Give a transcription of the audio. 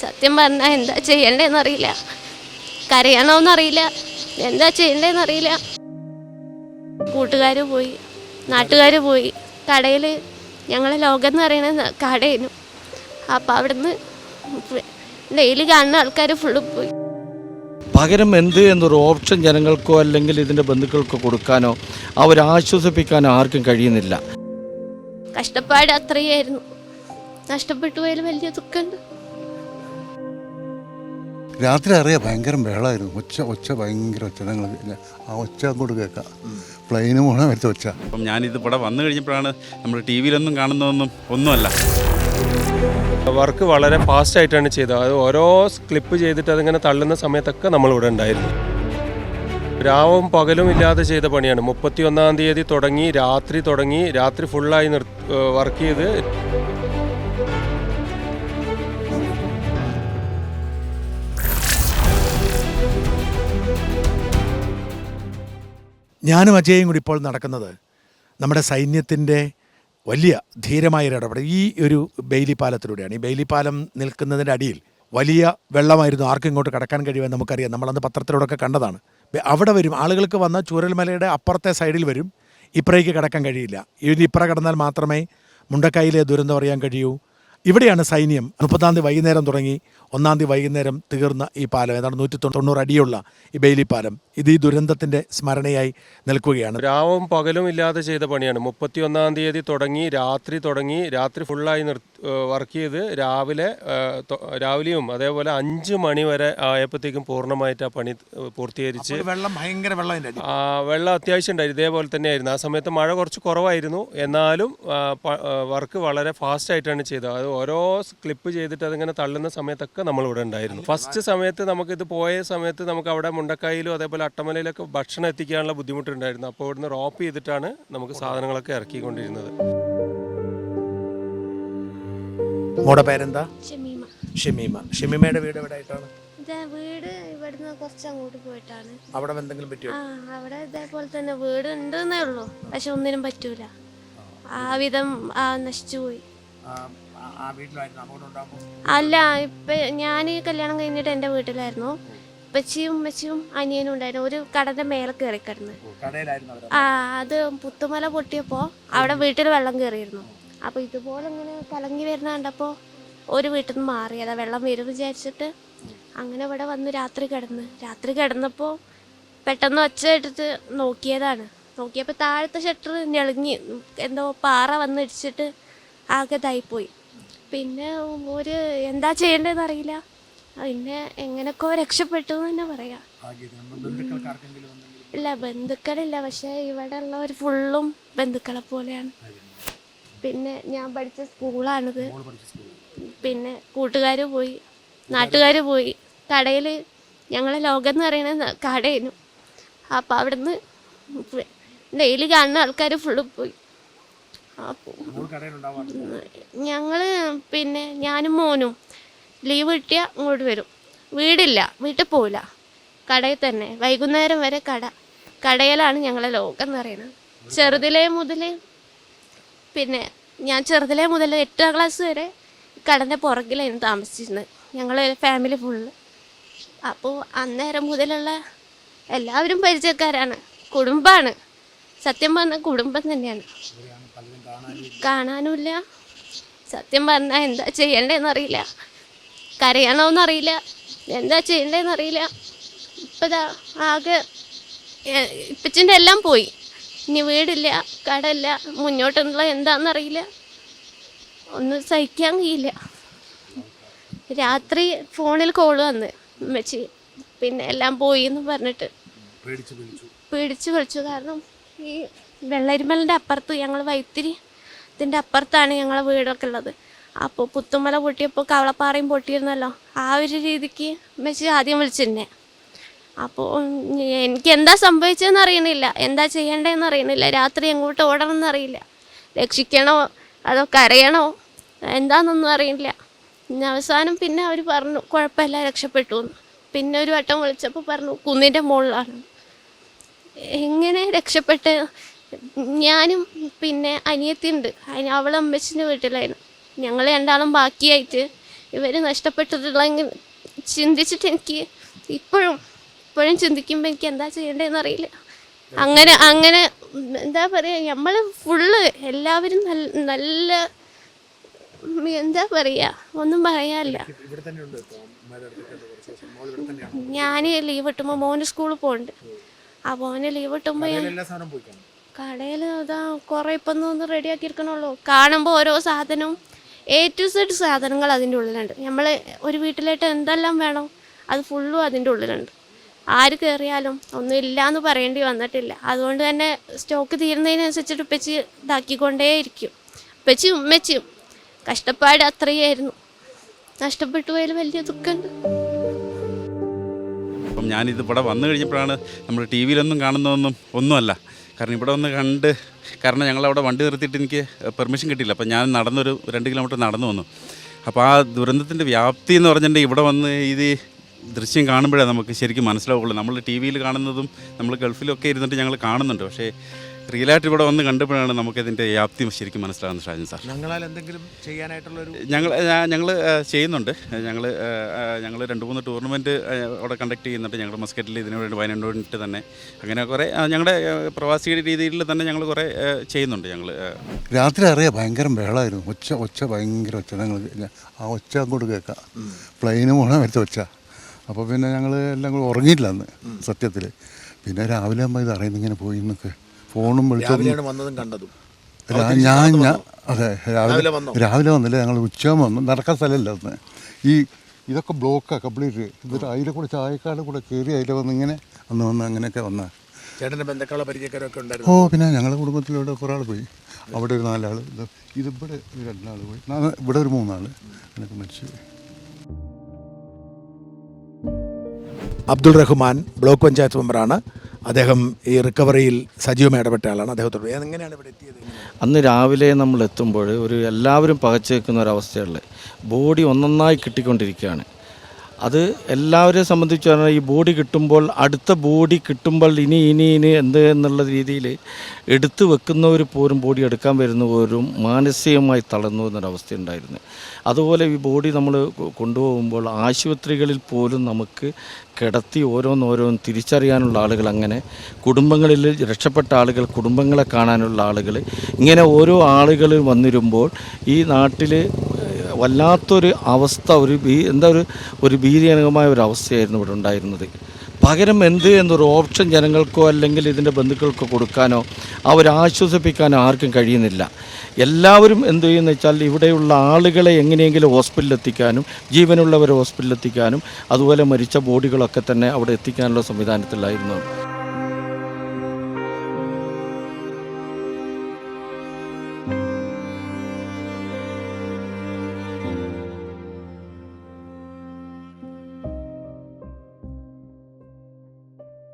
സത്യം പറഞ്ഞാൽ എന്താ ചെയ്യണ്ടേന്നറിയില്ല. കരയണോന്നറിയില്ല. എന്താ ചെയ്യണ്ടേന്നറിയില്ല. കൂട്ടുകാർ പോയി നാട്ടുകാർ പോയി. കടയിൽ ഞങ്ങളെ ലോകം എന്ന് പറയുന്നത് കടയിനു അപ്പം അവിടുന്ന് ഡെയിലി കാണുന്ന ആൾക്കാർ ഫുള്ള് പോയി. പകരം എന്ത് എന്നൊരു ഓപ്ഷൻ ജനങ്ങൾക്കോ അല്ലെങ്കിൽ ഇതിന്റെ ബന്ധുക്കൾക്കോ കൊടുക്കാനോ അവരെ ആശ്വസിപ്പിക്കാനോ ആർക്കും കഴിയുന്നില്ല. കഷ്ടപ്പാട് അത്രയായിരുന്നു. നഷ്ടപ്പെട്ടു പോയാലും വലിയ ദുഃഖമുണ്ട് രാത്രി അറിയാം ഭയങ്കര ബഹളമായിരുന്നു ഒച്ച ഒച്ച ഭയങ്കര ഒച്ച. ഞങ്ങൾ ആ ഒച്ച അങ്ങോട്ട് കേൾക്കാം. പ്ലെയിന് പോണ വരച്ച ഒച്ച. അപ്പം ഞാനിത് ഇവിടെ വന്നു കഴിഞ്ഞപ്പോഴാണ് നമ്മൾ ടി വിയിലൊന്നും കാണുന്നതൊന്നും ഒന്നുമല്ല. വർക്ക് വളരെ ഫാസ്റ്റ് ആയിട്ടാണ് ചെയ്തത്. അത് ഓരോ ക്ലിപ്പ് ചെയ്തിട്ട് അതിങ്ങനെ തള്ളുന്ന സമയത്തൊക്കെ നമ്മളിവിടെ ഉണ്ടായിരുന്നു. രാവും പകലും ഇല്ലാതെ ചെയ്ത പണിയാണ്. മുപ്പത്തി ഒന്നാം തീയതി തുടങ്ങി രാത്രി തുടങ്ങി രാത്രി ഫുള്ളായി നിർ വർക്ക് ചെയ്ത് ഞാനും അജയും കൂടി ഇപ്പോൾ നടക്കുന്നത് നമ്മുടെ സൈന്യത്തിന്റെ വലിയ ധീരമായ ഒരു ഇടപെടൽ. ഈ ഒരു ബെയിലി പാലത്തിലൂടെയാണ് ഈ ബെയിലി പാലം നിൽക്കുന്നതിന്റെ അടിയിൽ വലിയ വെള്ളമായിരുന്നു ആർക്കും ഇങ്ങോട്ട് കടക്കാൻ കഴിയുമെന്ന് നമുക്കറിയാം. നമ്മളന്ന് പത്രത്തിലൂടെയൊക്കെ കണ്ടതാണ്. അവിടെ വരും. ആളുകൾക്ക് വന്ന ചൂരൽമലയുടെ അപ്പുറത്തെ സൈഡിൽ വരും. ഇപ്പുറേക്ക് കടക്കാൻ കഴിയില്ല. ഇനി ഇപ്പുറ കടന്നാൽ മാത്രമേ മുണ്ടക്കായിലെ ദുരന്തം അറിയാൻ കഴിയൂ. ഇവിടെയാണ് സൈന്യം. മുപ്പതാം തീയതി വൈകുന്നേരം തുടങ്ങി. ഒന്നാം തീയതി വൈകുന്നേരം തീർന്ന ഈ പാലം ഏതാണ്ട് നൂറ്റി തൊണ്ണൂറ് അടിയുള്ള ഈ ബെയിലി പാലം ഇത് ഈ ദുരന്തത്തിന്റെ സ്മരണയായി നിൽക്കുകയാണ്. രാവും പകലും ഇല്ലാതെ ചെയ്ത പണിയാണ്. മുപ്പത്തി ഒന്നാം തീയതി തുടങ്ങി രാത്രി തുടങ്ങി രാത്രി ഫുള്ളായി നിർ വർക്ക് ചെയ്ത് രാവിലെ രാവിലെയും അതേപോലെ അഞ്ച് മണി വരെ ആയപ്പോഴത്തേക്കും പൂർണമായിട്ട് ആ പണി പൂർത്തീകരിച്ച് വെള്ളം ഭയങ്കര വെള്ളം വെള്ളം അത്യാവശ്യം ഉണ്ടായിരുന്നു ഇതേപോലെ തന്നെയായിരുന്നു. ആ സമയത്ത് മഴ കുറച്ച് കുറവായിരുന്നു. എന്നാലും വർക്ക് വളരെ ഫാസ്റ്റ് ആയിട്ടാണ് ചെയ്തത്. അത് ഓരോ ക്ലിപ്പ് ചെയ്തിട്ട് അതിങ്ങനെ തള്ളുന്ന സമയത്തൊക്കെ നമ്മളിവിടെ ഉണ്ടായിരുന്നു. ഫസ്റ്റ് സമയത്ത് നമുക്കിത് പോയ സമയത്ത് നമുക്ക് അവിടെ മുണ്ടക്കായിലും അതേപോലെ അട്ടമലയിലൊക്കെ ഭക്ഷണം എത്തിക്കാനുള്ള ബുദ്ധിമുട്ടുണ്ടായിരുന്നു. അപ്പോൾ ഇവിടുന്ന് റോപ്പ് ചെയ്തിട്ടാണ് നമുക്ക് സാധനങ്ങളൊക്കെ ഇറക്കിക്കൊണ്ടിരുന്നത്. മോടെ പേരെന്താ? ഷമീമ. ഷമീമ. ഷമീമയുടെ വീട് എവിടെ ആയിട്ടാണ് ഇതാ വീട് ഇവിടുന്ന് കുറച്ച് അങ്ങോട്ട് പോയിട്ടാണ്. അവിടെ എന്തെങ്കിലും പറ്റിയോ? ആ അവിടെ ഇതേപോലെ തന്നെ വീട് ഉണ്ടെന്നേ ഉള്ളൂ. പക്ഷെ ഒന്നിനും പറ്റൂല. ആ വിധം ആ നശിച്ചു പോയി. അല്ല ഇപ്പൊ ഞാൻ ഈ കല്യാണം കഴിഞ്ഞിട്ട് എന്റെ വീട്ടിലായിരുന്നു. ഉപ്പച്ചിയും ഉമ്മച്ചിയും അനിയനും ഉണ്ടായിരുന്നു. ഒരു കടന്റെ മേലെ കയറി കിടന്ന്. ആ അത് പുത്തുമല പൊട്ടിയപ്പോ അവിടെ വീട്ടിൽ വെള്ളം കയറിയിരുന്നു. അപ്പൊ ഇതുപോലെ ഇങ്ങനെ കലങ്ങി വരുന്ന കണ്ടപ്പോ ഒരു വീട്ടിൽ നിന്ന് മാറിയതാ വെള്ളം വരും വിചാരിച്ചിട്ട് അങ്ങനെ ഇവിടെ വന്ന് രാത്രി കിടന്ന്. രാത്രി കിടന്നപ്പോൾ പെട്ടെന്ന് ഒച്ച എടുത്ത് നോക്കിയതാണ്. നോക്കിയപ്പോൾ താഴത്തെ ഷട്ടർ ഞെളിഞ്ഞ് എന്തോ പാറ വന്ന് ഇടിച്ചിട്ട് ആകെ ഇതായിപ്പോയി പിന്നെ ഒരു എന്താ ചെയ്യേണ്ടതെന്ന് അറിയില്ല. പിന്നെ എങ്ങനെയൊക്കെ രക്ഷപ്പെട്ടു തന്നെ പറയാം. ഇല്ല ബന്ധുക്കളില്ല. പക്ഷെ ഇവിടെ ഉള്ളവർ ഫുള്ളും ബന്ധുക്കളെ പോലെയാണ്. പിന്നെ ഞാൻ പഠിച്ച സ്കൂളാണിത്. പിന്നെ കൂട്ടുകാർ പോയി. നാട്ടുകാർ പോയി. കടയിൽ ഞങ്ങളെ ലോകം എന്ന് പറയുന്നത് കടയിനു അപ്പം അവിടുന്ന് ഡെയിലി കാണുന്ന ആൾക്കാർ ഫുള്ള് പോയി. ഞങ്ങൾ പിന്നെ ഞാനും മോനും ലീവ് കിട്ടിയാൽ അങ്ങോട്ട് വരും. വീടില്ല വീട്ടിൽ പോവില്ല. കടയിൽ തന്നെ വൈകുന്നേരം വരെ കട. കടയിലാണ് ഞങ്ങളെ ലോകം എന്ന് പറയുന്നത്. ചെറുതിലേ മുതൽ പിന്നെ ഞാൻ ചെറുതിലെ മുതൽ എട്ടാം ക്ലാസ് വരെ കടന്റെ പുറകിലായിരുന്നു താമസിച്ചിരുന്നത്. ഞങ്ങൾ ഫാമിലി ഫുള്ള് അപ്പോൾ അന്നേരം മുതലുള്ള എല്ലാവരും പരിചയക്കാരാണ് കുടുംബമാണ് സത്യം പറഞ്ഞാൽ കുടുംബം തന്നെയാണ്. കാണാനുമില്ല. സത്യം പറഞ്ഞാൽ എന്താ ചെയ്യണ്ടേന്നറിയില്ല കരയണോന്നറിയില്ല എന്താ ചെയ്യണ്ടേന്നറിയില്ല ഇപ്പതാ ആകെ ഇപ്പച്ചിന്റെ എല്ലാം പോയി. ഇനി വീടില്ല കടയില്ല മുന്നോട്ടുള്ള എന്താണെന്നറിയില്ല ഒന്നും സഹിക്കാൻ കഴിയില്ല. രാത്രി ഫോണിൽ കോൾ വന്ന് ഉമ്മച്ചി പിന്നെ എല്ലാം പോയി എന്ന് പറഞ്ഞിട്ട് പേടിച്ചു വിളിച്ചു. കാരണം ഈ വെള്ളരിമലിന്റെ അപ്പുറത്ത് ഞങ്ങൾ വൈത്തിരി ഇതിന്റെ അപ്പുറത്താണ് ഞങ്ങളെ വീടൊക്കെ ഉള്ളത്. അപ്പോൾ പുത്തുമല പൊട്ടിയപ്പോൾ കവളപ്പാറയും പൊട്ടിയിരുന്നല്ലോ. ആ ഒരു രീതിക്ക് മെച്ച് ആദ്യം വിളിച്ചിരുന്നെ. അപ്പോൾ എനിക്ക് എന്താ സംഭവിച്ചതെന്ന് അറിയണില്ല. എന്താ ചെയ്യേണ്ടതെന്ന് അറിയണില്ല. രാത്രി എങ്ങോട്ട് ഓടണം എന്നറിയില്ല രക്ഷിക്കണോ? അതോ കരയണോ? എന്താണെന്നൊന്നും അറിയില്ല പിന്നെ അവസാനം പിന്നെ അവർ പറഞ്ഞു കുഴപ്പമില്ല രക്ഷപ്പെട്ടു എന്ന്. പിന്നെ ഒരു വട്ടം വിളിച്ചപ്പോൾ പറഞ്ഞു കുന്നിന്റെ മുകളിലാണ്. എങ്ങനെ രക്ഷപ്പെട്ട് ഞാനും പിന്നെ അനിയത്തിയുണ്ട്. അതിന് അവൾ അമ്മച്ചിന്റെ വീട്ടിലായിരുന്നു. ഞങ്ങൾ രണ്ടാളും ബാക്കിയായിട്ട് ഇവർ നഷ്ടപ്പെട്ടിട്ടുള്ളെങ്കിൽ ചിന്തിച്ചിട്ട് എനിക്ക് ഇപ്പോഴും ഇപ്പോഴും ചിന്തിക്കുമ്പോൾ എനിക്ക് എന്താ ചെയ്യേണ്ടതെന്ന് അറിയില്ല. അങ്ങനെ അങ്ങനെ എന്താ പറയുക നമ്മൾ ഫുള്ള് എല്ലാവരും നല്ല നല്ല എന്താ പറയുക ഒന്നും പറയാനില്ല. ഞാൻ ലീവ് കിട്ടുമ്പോൾ മോന് സ്കൂളിൽ പോകുന്നുണ്ട് ആ മോന് ലീവ് കിട്ടുമ്പോൾ കടയിൽ അതാ കുറേ ഇപ്പം ഒന്ന് റെഡിയാക്കിയിരിക്കണുള്ളൂ കാണുമ്പോൾ ഓരോ സാധനവും എ ടു സെഡ് സാധനങ്ങൾ അതിന്റെ ഉള്ളിലുണ്ട്. നമ്മൾ ഒരു വീട്ടിലായിട്ട് എന്തെല്ലാം വേണം അത് ഫുള്ളും അതിന്റെ ഉള്ളിലുണ്ട്. ആര് കയറിയാലും ഒന്നും ഇല്ല എന്ന് പറയേണ്ടി വന്നിട്ടില്ല. അതുകൊണ്ട് തന്നെ സ്റ്റോക്ക് തീരുന്നതിനനുസരിച്ചിട്ട് ഉപ്പച്ചി ഇതാക്കിക്കൊണ്ടേയിരിക്കും ഉപ്പച്ചി ഉമ്മച്ചിയും കഷ്ടപ്പാട് അത്രയായിരുന്നു. നഷ്ടപ്പെട്ടു പോയാൽ വലിയ ദുഃഖമുണ്ട്. അപ്പം ഞാനിത് ഇവിടെ വന്നു കഴിഞ്ഞപ്പോഴാണ് നമ്മൾ ടി വിയിലൊന്നും കാണുന്നതൊന്നും ഒന്നുമല്ല. കാരണം ഇവിടെ വന്ന് കണ്ട് കാരണം ഞങ്ങളവിടെ വണ്ടി നിർത്തിയിട്ട് എനിക്ക് പെർമിഷൻ കിട്ടിയില്ല. അപ്പം ഞാൻ നടന്നൊരു രണ്ട് കിലോമീറ്റർ നടന്നു വന്നു. അപ്പോൾ ആ ദുരന്തത്തിന്റെ വ്യാപ്തി എന്ന് പറഞ്ഞിട്ടുണ്ടെങ്കിൽ ഇവിടെ വന്ന് ഇത് ദൃശ്യം കാണുമ്പോഴേ നമുക്ക് ശരിക്കും മനസ്സിലാവുള്ളൂ. നമ്മൾ ടി വിയിൽ കാണുന്നതും നമ്മൾ ഗൾഫിലൊക്കെ ഇരുന്നിട്ട് ഞങ്ങൾ കാണുന്നുണ്ട്. പക്ഷേ റിയലായിട്ട് ഇവിടെ വന്ന് കണ്ടപ്പോഴാണ് നമുക്ക് നമുക്കതിന്റെ വ്യാപ്തി ശരിക്കും മനസ്സിലാകുന്നത് ഷാജൻ സാർ. ഞങ്ങളാൽ എന്തെങ്കിലും ചെയ്യാനായിട്ടുള്ളൊരു ഞങ്ങൾ ഞങ്ങൾ ചെയ്യുന്നുണ്ട്. ഞങ്ങൾ ഞങ്ങൾ രണ്ട് മൂന്ന് ടൂർണമെന്റ് അവിടെ കണ്ടക്ട് ചെയ്യുന്നുണ്ട്. ഞങ്ങളുടെ മസ്കറ്റിൽ ഇതിനു വേണ്ടി വയനാട് വേണ്ടിയിട്ട് തന്നെ അങ്ങനെ കുറേ ഞങ്ങളുടെ പ്രവാസി പ്രവാസിയുടെ രീതിയിൽ തന്നെ ഞങ്ങൾ കുറേ ചെയ്യുന്നുണ്ട് ഞങ്ങൾ രാത്രി അറിയാം ഭയങ്കര ബഹളമായിരുന്നു. ഒച്ച ഒച്ച ഭയങ്കര ഒച്ച. ഞങ്ങൾ ആ ഒച്ച അങ്ങോട്ട് കേൾക്കാം. പ്ലെയിന് പോകണം വരച്ച ഒച്ച. അപ്പോൾ പിന്നെ ഞങ്ങൾ എല്ലാം കൂടെ ഉറങ്ങിയില്ല അന്ന് സത്യത്തിൽ പിന്നെ രാവിലെ ആകുമ്പോൾ ഇത് അറിയുന്നിങ്ങനെ പോയി എന്നൊക്കെ ഫോണും വിളിച്ചതും രാവിലെയാണ് വന്നതും കണ്ടതും. ഞാൻ ഞാൻ അതെ രാവിലെ രാവിലെ വന്നില്ല. ഞങ്ങൾ ഉച്ചയാകുമ്പോൾ വന്നു. നടക്കാൻ സ്ഥലമില്ല അന്ന് ഈ ഇതൊക്കെ ബ്ലോക്കാണ് കംപ്ലീറ്റ്. എന്നിട്ട് അതിലെ കൂടെ ചായക്കാട് കൂടെ കയറി അതിലെ വന്ന് ഇങ്ങനെ അന്ന് വന്ന് അങ്ങനെയൊക്കെ വന്ന. ചേട്ടന്റെ ബന്ധുക്കളെ പരിചയക്കാരൊക്കെ ഓ ഉണ്ടായിരുന്നു പിന്നെ ഞങ്ങളുടെ കുടുംബത്തിലൂടെ കുറേ ആൾ പോയി. അവിടെ ഒരു നാലാൾ ഇത് ഇതിവിടെ ഒരു രണ്ടാൾ പോയി. ഇവിടെ ഒരു മൂന്നാൾ അങ്ങനെയൊക്കെ മരിച്ചു പോയി. അബ്ദുൾ റഹ്മാൻ ബ്ലോക്ക് പഞ്ചായത്ത് മെമ്പറാണ്. അദ്ദേഹം ഈ റിക്കവറിയിൽ സജീവമായി ഇടപെട്ട ആളാണ് അദ്ദേഹത്തോട്. എങ്ങനെയാണ് ഇവിടെ എത്തിയത്? അന്ന് രാവിലെ നമ്മൾ എത്തുമ്പോൾ ഒരു എല്ലാവരും പകച്ചു വെക്കുന്ന ഒരവസ്ഥയുള്ളത് ബോഡി ഒന്നൊന്നായി കിട്ടിക്കൊണ്ടിരിക്കുകയാണ്. അത് എല്ലാവരെയും സംബന്ധിച്ച് പറഞ്ഞാൽ ഈ ബോഡി കിട്ടുമ്പോൾ അടുത്ത ബോഡി കിട്ടുമ്പോൾ ഇനി ഇനി ഇനി എന്ത് എന്നുള്ള രീതിയിൽ എടുത്തു വെക്കുന്നവർ പോലും ബോഡി എടുക്കാൻ വരുന്നവരും മാനസികമായി തളർന്നു എന്നൊരവസ്ഥ ഉണ്ടായിരുന്നു അതുപോലെ ഈ ബോഡി നമ്മൾ കൊണ്ടുപോകുമ്പോൾ ആശുപത്രികളിൽ പോലും നമുക്ക് കിടത്തി ഓരോന്നോരോന്ന് തിരിച്ചറിയാനുള്ള ആളുകൾ അങ്ങനെ കുടുംബങ്ങളിൽ രക്ഷപ്പെട്ട ആളുകൾ കുടുംബങ്ങളെ കാണാനുള്ള ആളുകൾ ഇങ്ങനെ ഓരോ ആളുകൾ വന്നിരുമ്പോൾ ഈ നാട്ടിൽ വല്ലാത്തൊരു അവസ്ഥ ഒരു എന്താ ഒരു ഒരു ഭീതിജനകമായ ഒരു അവസ്ഥയായിരുന്നു ഇവിടെ ഉണ്ടായിരുന്നത്. പകരം എന്ത് എന്നൊരു ഓപ്ഷൻ ജനങ്ങൾക്കോ അല്ലെങ്കിൽ ഇതിന്റെ ബന്ധുക്കൾക്കോ കൊടുക്കാനോ അവരെ ആശ്വസിപ്പിക്കാനോ ആർക്കും കഴിയുന്നില്ല. എല്ലാവരും എന്ത് ചെയ്യുന്ന വെച്ചാൽ ഇവിടെയുള്ള ആളുകളെ എങ്ങനെയെങ്കിലും ഹോസ്പിറ്റലിൽ എത്തിക്കാനും ജീവനുള്ളവരെ ഹോസ്പിറ്റലിൽ എത്തിക്കാനും അതുപോലെ മരിച്ച ബോഡികളൊക്കെ തന്നെ അവിടെ എത്തിക്കാനുള്ള സംവിധാനത്തിലായിരുന്നു.